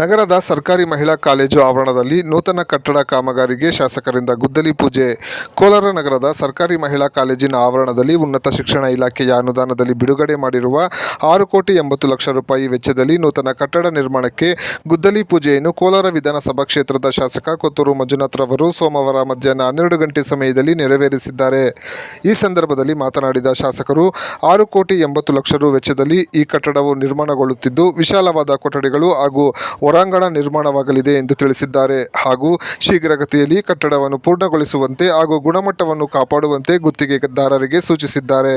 ನಗರದ ಸರ್ಕಾರಿ ಮಹಿಳಾ ಕಾಲೇಜು ಆವರಣದಲ್ಲಿ ನೂತನ ಕಟ್ಟಡ ಕಾಮಗಾರಿಗೆ ಶಾಸಕರಿಂದ ಗುದ್ದಲಿ ಪೂಜೆ. ಕೋಲಾರ ನಗರದ ಸರ್ಕಾರಿ ಮಹಿಳಾ ಕಾಲೇಜಿನ ಆವರಣದಲ್ಲಿ ಉನ್ನತ ಶಿಕ್ಷಣ ಇಲಾಖೆಯ ಅನುದಾನದಲ್ಲಿ ಬಿಡುಗಡೆ ಮಾಡಿರುವ ಆರು ಕೋಟಿ ಎಂಬತ್ತು ಲಕ್ಷ ರೂಪಾಯಿ ವೆಚ್ಚದಲ್ಲಿ ನೂತನ ಕಟ್ಟಡ ನಿರ್ಮಾಣಕ್ಕೆ ಗುದ್ದಲಿ ಪೂಜೆಯನ್ನು ಕೋಲಾರ ವಿಧಾನಸಭಾ ಕ್ಷೇತ್ರದ ಶಾಸಕ ಕೊತ್ತೂರು ಮಂಜುನಾಥ್ರವರು ಸೋಮವಾರ ಮಧ್ಯಾಹ್ನ ಹನ್ನೆರಡು ಗಂಟೆ ಸಮಯದಲ್ಲಿ ನೆರವೇರಿಸಿದ್ದಾರೆ. ಈ ಸಂದರ್ಭದಲ್ಲಿ ಮಾತನಾಡಿದ ಶಾಸಕರು, ಆರು ಕೋಟಿ ಎಂಬತ್ತು ಲಕ್ಷ ರು ವೆಚ್ಚದಲ್ಲಿ ಈ ಕಟ್ಟಡವು ನಿರ್ಮಾಣಗೊಳ್ಳುತ್ತಿದ್ದು, ವಿಶಾಲವಾದ ಕೊಠಡಿಗಳು ಹಾಗೂ ಹೊರಾಂಗಣ ನಿರ್ಮಾಣವಾಗಲಿದೆ ಎಂದು ತಿಳಿಸಿದ್ದಾರೆ. ಹಾಗೂ ಶೀಘ್ರಗತಿಯಲ್ಲಿ ಕಟ್ಟಡವನ್ನು ಪೂರ್ಣಗೊಳಿಸುವಂತೆ ಹಾಗೂ ಗುಣಮಟ್ಟವನ್ನು ಕಾಪಾಡುವಂತೆ ಗುತ್ತಿಗೆದಾರರಿಗೆ ಸೂಚಿಸಿದ್ದಾರೆ.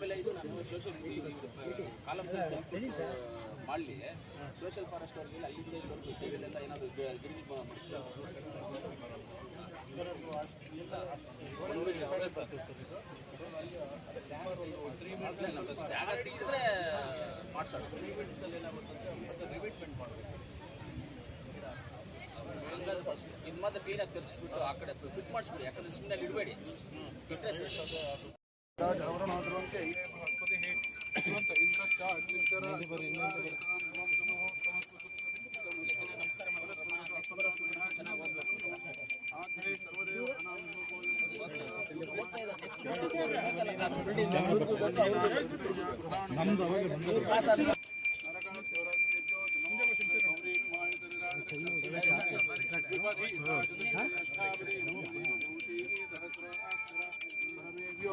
ಆಮೇಲೆ ಇದು ನಾನು ಸೋಷಿಯಲ್ ಕಾಲಮ್ಸ್ ಮಾಡಲಿ. ಸೋಷಿಯಲ್ ಫಾರೆಸ್ಟ್ ಅವ್ರಿಗೆ ಅಲ್ಲಿಂದ ಇಲ್ಲಿವರೆಗೂ ಸೇವೆಲ್ಲ ಏನಾದರೂ ಗಿರಿಜಿ ಜಾಗ ಸಿಕ್ಕಿದ್ರೆ ಮಾತ್ರ ಕ್ಲೀನಾಗಿ ತರಿಸ್ಬಿಟ್ಟು ಆ ಕಡೆ ಫಿಟ್ ಮಾಡಿಸ್ಬಿಡಿ, ಯಾಕಂದ್ರೆ ಸುಮ್ಮನೆ ಅಲ್ಲಿ ಇಡಬೇಡಿ ಬಿಟ್ಟರೆ ಸರಿ ಕೈಲಿ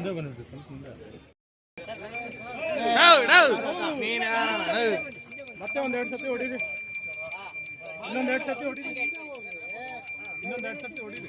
ಮುಂದೆ ಬಂದ್ಬಿಟ್ಟು ಸ್ವಲ್ಪ ಮುಂದೆ ಮತ್ತೆ ಒಂದ್ ಎರಡು ಸತಿ ಹೊಡೀರಿ. ಇನ್ನೊಂದ್ ಎರಡು ಸತಿ ಹೊಡೀರಿ. ಇನ್ನೊಂದ್ ಎರಡು ಸತಿ ಹೊಡೀರಿ.